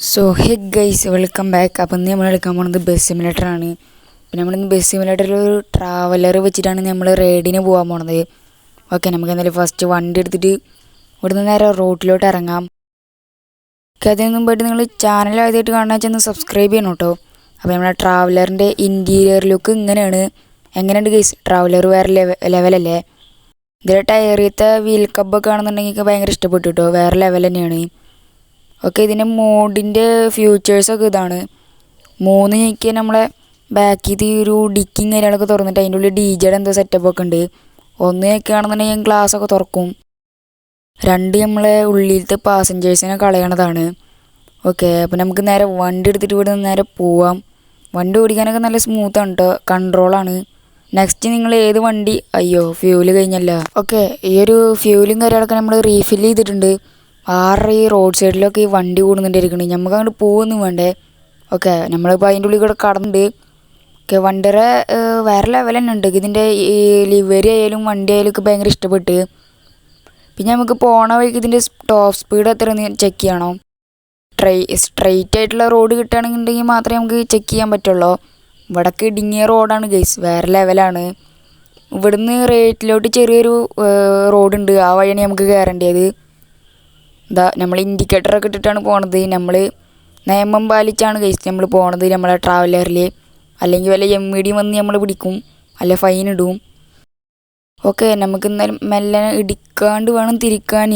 So hey guys welcome back അപ്പം ഇന്ന് നമ്മൾ എടുക്കാൻ പോകുന്നത് ബസ് സിമുലേറ്റർ ആണ്. പിന്നെ നമ്മളിന്ന് ബസ് സിമുലേറ്ററിൽ ഒരു ട്രാവലർ വെച്ചിട്ടാണ് നമ്മൾ റൈഡിന് പോകാൻ പോണത്. ഓക്കെ നമുക്ക് എന്തായാലും ഫസ്റ്റ് വണ്ടി എടുത്തിട്ട് ഇവിടുന്ന് നേരെ റോട്ടിലോട്ട് ഇറങ്ങാം. ഓക്കെ അതിന് മുമ്പായിട്ട് നിങ്ങൾ ചാനൽ ആദ്യമായിട്ട് കാണാൻ വെച്ചാൽ ഒന്ന് സബ്സ്ക്രൈബ് ചെയ്യണം കേട്ടോ. അപ്പോൾ നമ്മുടെ ട്രാവലറിന്റെ ഇന്റീരിയർ ലുക്ക് ഇങ്ങനെയാണ്. എങ്ങനെയുണ്ട് ഗൈസ് ട്രാവലർ വേറെ ലെവ ലെവലല്ലേ ഇതിലെ ടയറിയത്തെ വീൽ കപ്പൊക്കെ ആണെന്നുണ്ടെങ്കിൽ ഭയങ്കര ഇഷ്ടപ്പെട്ടു കേട്ടോ. വേറെ ലെവൽ തന്നെയാണ്. ഓക്കെ ഇതിന്റെ മോഡിന്റെ ഫ്യൂച്ചേഴ്സൊക്കെ ഇതാണ്. മൂന്ന് ഞെക്കി നമ്മളെ ബാക്കിൽ ഒരു ഡിക്കിങ് കാര്യങ്ങളൊക്കെ തുറന്നിട്ട് അതിന്റെ ഉള്ളിൽ ഡി എന്തോ സെറ്റപ്പ് ഒക്കെ ഉണ്ട്. ഒന്ന് ഞെക്കുകയാണെന്നുണ്ടെങ്കിൽ ഗ്ലാസ് ഒക്കെ തുറക്കും. രണ്ട് നമ്മളെ ഉള്ളിലത്തെ പാസഞ്ചേഴ്സിനെ കളയണതാണ്. ഓക്കെ അപ്പോൾ നമുക്ക് നേരെ വണ്ടി എടുത്തിട്ട് ഇവിടെ നിന്ന് നേരെ പോവാം. വണ്ടി ഓടിക്കാനൊക്കെ നല്ല സ്മൂത്താണ് കേട്ടോ കൺട്രോളാണ് നെക്സ്റ്റ് നിങ്ങൾ ഏത് വണ്ടി? അയ്യോ ഫ്യൂൽ കഴിഞ്ഞല്ല. ഓക്കെ ഈ ഒരു ഫ്യൂലും കാര്യങ്ങളൊക്കെ നമ്മൾ റീഫിൽ ചെയ്തിട്ടുണ്ട്. ആറ് ഈ റോഡ് സൈഡിലൊക്കെ ഈ വണ്ടി കൂടുന്നുണ്ടായിരിക്കണേ. നമുക്ക് അങ്ങോട്ട് പോകുന്നു വേണ്ടേ. ഓക്കെ നമ്മളിപ്പോൾ അതിന്റെ ഉള്ളിൽ കൂടെ കടന്നുണ്ട് ഓക്കെ വണ്ടിയുടെ വേറെ ലെവൽ തന്നെ ഉണ്ട്. ഇതിന്റെ ഈ ലിവറി ആയാലും വണ്ടി ആയാലും ഒക്കെ ഭയങ്കര ഇഷ്ടപ്പെട്ട്. പിന്നെ നമുക്ക് പോണ വഴിക്ക് ഇതിന്റെ ടോപ്പ് സ്പീഡ് എത്രയെന്ന് ചെക്ക് ചെയ്യണം. ട്രൈ സ്ട്രെയിറ്റ് ആയിട്ടുള്ള റോഡ് കിട്ടുകയാണെന്നുണ്ടെങ്കിൽ മാത്രമേ നമുക്ക് ചെക്ക് ചെയ്യാൻ പറ്റുള്ളൂ. ഇവിടൊക്കെ ഇടുങ്ങിയ റോഡാണ് ഗൈസ് വേറെ ലെവലാണ് ഇവിടുന്ന് റേറ്റിലോട്ട് ചെറിയൊരു റോഡുണ്ട് ആ വഴിയാണ് നമുക്ക് കയറേണ്ടത് ഇതാ നമ്മൾ ഇൻഡിക്കേറ്ററൊക്കെ ഇട്ടിട്ടാണ് പോണത്. നമ്മൾ നിയമം പാലിച്ചാണ് ഗൈസ് നമ്മൾ പോണത് നമ്മളെ ട്രാവലറിൽ അല്ലെങ്കിൽ വല്ല എം ഇ ഡി വന്ന് നമ്മൾ പിടിക്കും. അല്ലെ ഫൈൻ ഇടും. ഓക്കെ നമുക്ക് ഇന്നലെ മെല്ലെ ഇടിക്കാണ്ട് വേണം തിരിക്കാൻ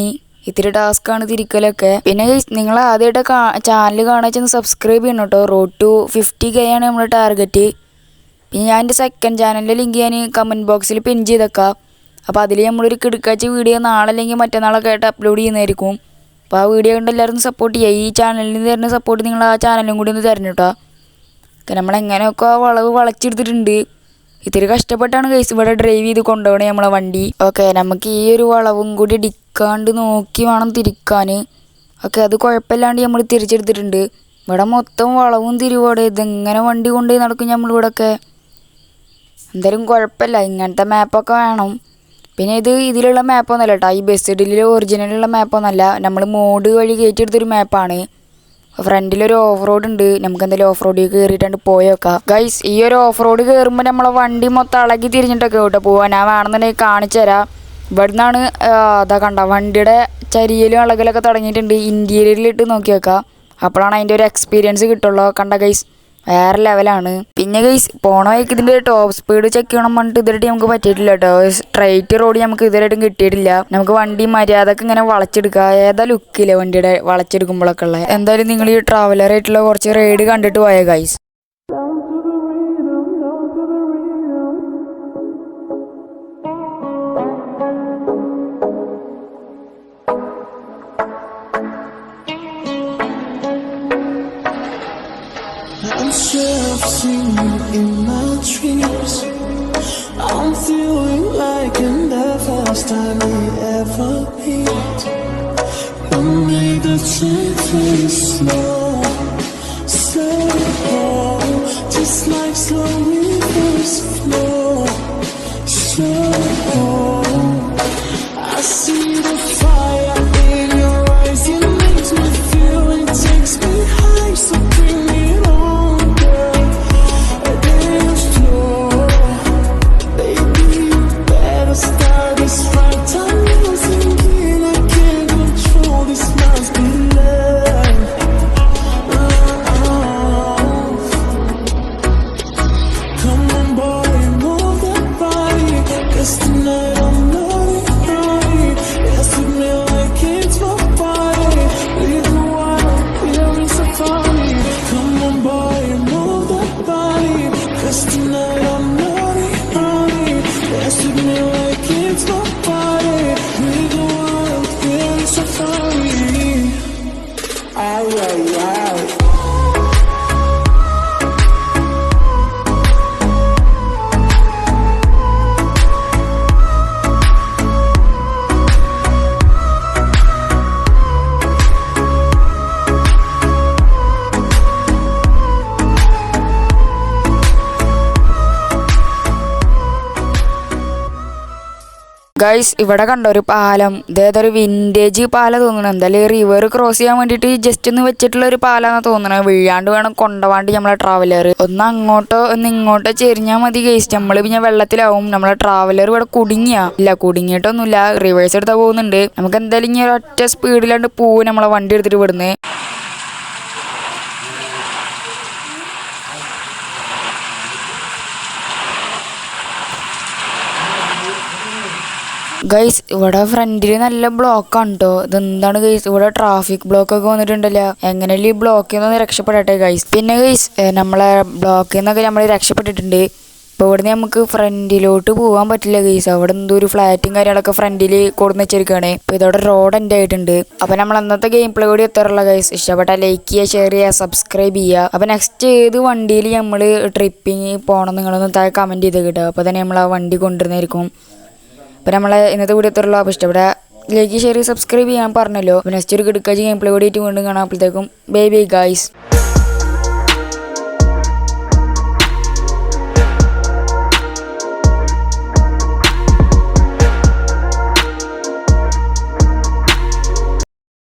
ഇത്തിരി ടാസ്ക്കാണ് തിരിക്കലൊക്കെ. പിന്നെ നിങ്ങൾ ആദ്യമായിട്ട് ചാനൽ കാണാൻ ചെന്ന് സബ്സ്ക്രൈബ് ചെയ്യണം കേട്ടോ. റോഡ് ടു ഫിഫ്റ്റി കെ ആണ് നമ്മുടെ ടാർഗറ്റ് പിന്നെ ഞാൻ എന്റെ സെക്കൻഡ് ചാനലിന്റെ ലിങ്ക് ഞാൻ കമന്റ് ബോക്സിൽ പിൻ ചെയ്തേക്കാം. അപ്പോൾ അതിൽ നമ്മളൊരു കിടക്കാച്ച വീഡിയോ നാളെ അല്ലെങ്കിൽ മറ്റന്നാളൊക്കെ ആയിട്ട് അപ്ലോഡ് ചെയ്യുന്നതായിരിക്കും. അപ്പോൾ ആ വീഡിയോ കണ്ട് എല്ലാവരും സപ്പോർട്ട് ചെയ്യുക. ഈ ചാനലിൽ നിന്ന് തരുന്ന സപ്പോർട്ട് നിങ്ങൾ ആ ചാനലും കൂടി ഒന്ന് തരണം കേട്ടോ നമ്മളെങ്ങനെയൊക്കെ വളവ് വളച്ചെടുത്തിട്ടുണ്ട്. ഇത്തിരി കഷ്ടപ്പെട്ടാണ് കേസ് ഇവിടെ ഡ്രൈവ് ചെയ്ത് കൊണ്ടുപോകണേ നമ്മളെ വണ്ടി. ഓക്കെ നമുക്ക് ഈ ഒരു വളവും കൂടി ഇടിക്കാണ്ട് നോക്കി വേണം തിരിക്കാൻ ഓക്കെ അത് കുഴപ്പമില്ലാണ്ട് നമ്മൾ തിരിച്ചെടുത്തിട്ടുണ്ട്. ഇവിടെ മൊത്തം വളവും തിരിവോടെ. ഇതെങ്ങനെ വണ്ടി കൊണ്ടുപോയി നടക്കും നമ്മളിവിടെയൊക്കെ എന്തായാലും കുഴപ്പമില്ല. ഇങ്ങനത്തെ മാപ്പൊക്കെ വേണം. പിന്നെ ഇത് ഇതിലുള്ള മാപ്പൊന്നുമല്ല കേട്ടോ ഈ ബസ് ഇഡിലെ ഒറിജിനലുള്ള മാപ്പൊന്നുമല്ല നമ്മൾ മോഡ് വഴി കയറ്റിയെടുത്തൊരു മാപ്പാണ് ഫ്രണ്ടിലൊരു ഓഫ് റോഡ് ഉണ്ട്. നമുക്ക് എന്തായാലും ഓഫ് റോഡിൽ കയറിയിട്ടുണ്ട് പോയേക്കാം ഗൈസ് ഈ ഒരു ഓഫ് റോഡ് കയറുമ്പോൾ നമ്മളെ വണ്ടി മൊത്തം ഇളകി തിരിഞ്ഞിട്ടൊക്കെ കേട്ടോ പോവാൻ ഞാൻ വേണമെന്നുണ്ടെങ്കിൽ കാണിച്ചു തരാം. ഇവിടുന്നാണ് അതാ കണ്ട വണ്ടിയുടെ ചരിയലും ഇളകലൊക്കെ തുടങ്ങിയിട്ടുണ്ട്. ഇന്റീരിയറിലിട്ട് നോക്കി വെക്കാം. അപ്പോഴാണ് അതിന്റെ ഒരു എക്സ്പീരിയൻസ് കിട്ടുള്ളൂ. കണ്ട ഗൈസ് വേറെ ലെവലാണ് പിന്നെ ഗൈസ് പോണ വഴിക്ക് ടോപ്പ് സ്പീഡ് ചെക്ക് ചെയ്യണം പറഞ്ഞിട്ട് ഇതുവരെയായിട്ട് നമുക്ക് പറ്റിയിട്ടില്ല കേട്ടോ സ്ട്രൈറ്റ് റോഡ് നമുക്ക് ഇതുവരെയായിട്ടും കിട്ടിയിട്ടില്ല. നമുക്ക് വണ്ടി മര്യാദയ്ക്ക് ഇങ്ങനെ വളച്ചെടുക്കുക ഏതാ ലുക്കില്ല വണ്ടിയുടെ വളച്ചെടുക്കുമ്പോഴൊക്കെ ഉള്ളത് എന്തായാലും നിങ്ങൾ ഈ ട്രാവലർ ആയിട്ടുള്ള കുറച്ച് റൈഡ് കണ്ടിട്ട് പോയ guys seen you in my dreams. I'm feeling like in the first time we ever meet. Made the change slow, slow, just like slow rivers flow. Slow, Yeah. Guys ഇവിടെ കണ്ട ഒരു പാലം. ഇതേതൊരു vintage പാല തോന്നണം എന്തായാലും river cross ചെയ്യാൻ വേണ്ടിയിട്ട് just ഒന്ന് വെച്ചിട്ടുള്ള ഒരു പാലാന്ന് തോന്നണേ. വീഴാണ്ട് വേണം കൊണ്ടുപോകാണ്ട് നമ്മളെ ട്രാവലർ ഒന്ന് അങ്ങോട്ടോ ഒന്ന് ഇങ്ങോട്ടോ ചെരിഞ്ഞാൽ മതി ഗൈസ് നമ്മൾ പിന്നെ വെള്ളത്തിലാവും. നമ്മളെ ട്രാവലർ ഇവിടെ കുടുങ്ങിയ. ഇല്ല കുടുങ്ങിയിട്ടൊന്നുമില്ല. റിവേഴ്സ് എടുത്താൽ പോകുന്നുണ്ട്. നമുക്ക് എന്തായാലും ഇനി ഒറ്റ സ്പീഡിലാണ്ട് പോവും നമ്മളെ വണ്ടി എടുത്തിട്ട് വിടുന്നത് ഗൈസ് ഇവിടെ ഫ്രണ്ടിൽ നല്ല ബ്ലോക്കാണ് കേട്ടോ ഇതെന്താണ് ഗൈസ് ഇവിടെ ട്രാഫിക് ബ്ലോക്ക് ഒക്കെ വന്നിട്ടുണ്ടല്ലോ. എങ്ങനെയല്ലേ ഈ ബ്ലോക്കിൽ നിന്ന് രക്ഷപ്പെടട്ടെ ഗൈസ് പിന്നെ ഗൈസ് നമ്മളെ ബ്ലോക്കിൽ നിന്നൊക്കെ നമ്മൾ രക്ഷപ്പെട്ടിട്ടുണ്ട്. ഇപ്പോൾ ഇവിടുന്ന് നമുക്ക് ഫ്രണ്ടിലോട്ട് പോകാൻ പറ്റില്ല ഗൈസ് അവിടെ എന്തോ ഒരു ഫ്ലാറ്റും കാര്യങ്ങളൊക്കെ ഫ്രണ്ടിൽ കൊടുന്ന് വെച്ചിരിക്കുകയാണ് അപ്പോൾ ഇതോടെ റോഡ് എന്റെ ആയിട്ടുണ്ട്. അപ്പോൾ നമ്മൾ അന്നത്തെ ഗെയിം പ്ലേ കൂടി എത്താറുള്ള ഗൈസ് ഇഷ്ടപ്പെട്ട ലൈക്ക് ചെയ്യുക ഷെയർ ചെയ്യുക സബ്സ്ക്രൈബ് ചെയ്യുക. അപ്പോൾ നെക്സ്റ്റ് ഏത് വണ്ടിയിൽ നമ്മൾ ട്രിപ്പിങ് പോകണം നിങ്ങളൊന്ന് താഴെ കമന്റ് ചെയ്ത് കിട്ടുക അപ്പോൾ തന്നെ നമ്മൾ ആ വണ്ടി കൊണ്ടുവരുന്നതായിരിക്കും. അപ്പോൾ നമ്മളെ ഇന്നത്തെ വീഡിയോ ഇഷ്ടപ്പെട്ട ലൈക്ക് ഷെയർ സബ്സ്ക്രൈബ് ചെയ്യാൻ പറഞ്ഞല്ലോ. നെക്സ്റ്റ് ഒരു കിടക്കാജ് ഗെയിം പ്ലേ കൂടിയിട്ട് വീണ്ടും കാണാം. അപ്പോഴത്തേക്കും ബൈ ബൈ ഗൈസ്